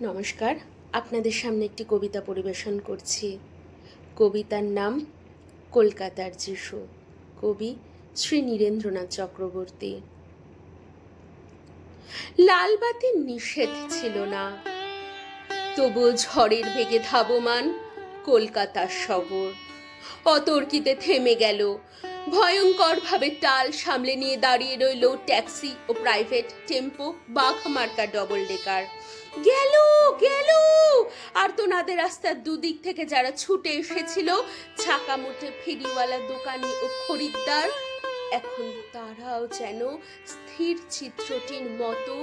নমস্কার, আপনাদের সামনে একটি কবিতা পরিবেশন করছি। কবিতার নাম কলকাতার যিশু, কবি শ্রী নীরেন্দ্রনাথ চক্রবর্তী। লালবাতির নিষেধ ছিল না, তবু ঝড়ের বেগে ধাবমান কলকাতার শহর। অতর্কিতে থেমে গেল ভয়ঙ্করভাবে টাল সামলে নিয়ে দাঁড়িয়ে রইল ট্যাক্সি ও প্রাইভেট টেম্পো বাঘ মার্কা ডবল ডেকার গেল গেল! আর তো নাদের রাস্তার দুদিক থেকে যারা ছুটে এসেছিল ছাকা মুঠে ফেরিওয়ালা দোকানি ও খরিদ্দার, এখন তারাও যেন স্থির চিত্রটির মতো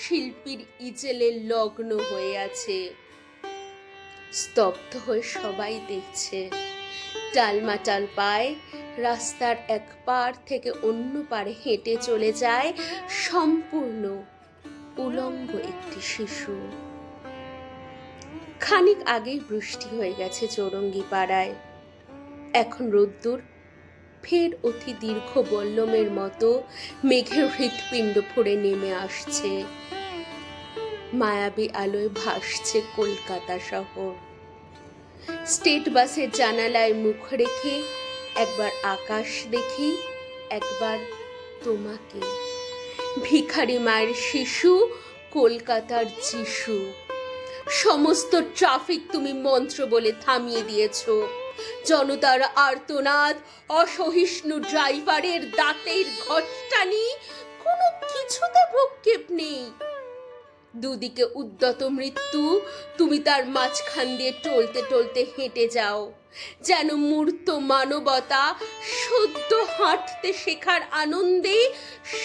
শিল্পীর ইজেলে লগ্ন হয়ে আছে। স্তব্ধ হয়ে সবাই দেখছে। টালমাটাল পায়, রাস্তার এক পার থেকে অন্য পারে হেঁটে চলে যায় সম্পূর্ণ উলঙ্গ একটি শিশু। খানিক আগেই বৃষ্টি হয়ে গেছে চৌরঙ্গি পাড়ায়। এখন রোদ্দুর, ফের অতি দীর্ঘ বল্লমের মতো মেঘের হৃৎপিণ্ড ফোড়ে নেমে আসছে। মায়াবী আলোয় ভাসছে কলকাতা শহর। স্টেট বাসের জানালায় মুখ রেখে একবার আকাশ দেখি, একবার তোমাকে। ভিখারি মায়ের শিশু, কলকাতার যিশু। সমস্ত ট্রাফিক তুমি মন্ত্র বলে থামিয়ে দিয়েছ। জনতার আর্তনাদ, অসহিষ্ণু ড্রাইভারের দাঁতের ঘষ্টানি দুদিকে উদ্যত মৃত্যু, তুমি তার মাঝখান দিয়ে টলতে টলতে হেঁটে যাও। যেন মূর্ত মানবতা সদ্য হাঁটতে শেখার আনন্দে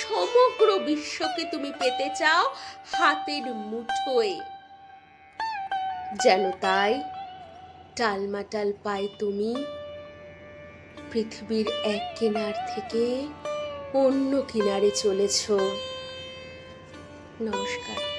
সমগ্র বিশ্বকে তুমি পেতে চাও হাতের মুঠোয়। যেন তাই টালমাটাল পাই তুমি, পৃথিবীর এক কিনার থেকে অন্য কিনারে চলেছ। নমস্কার।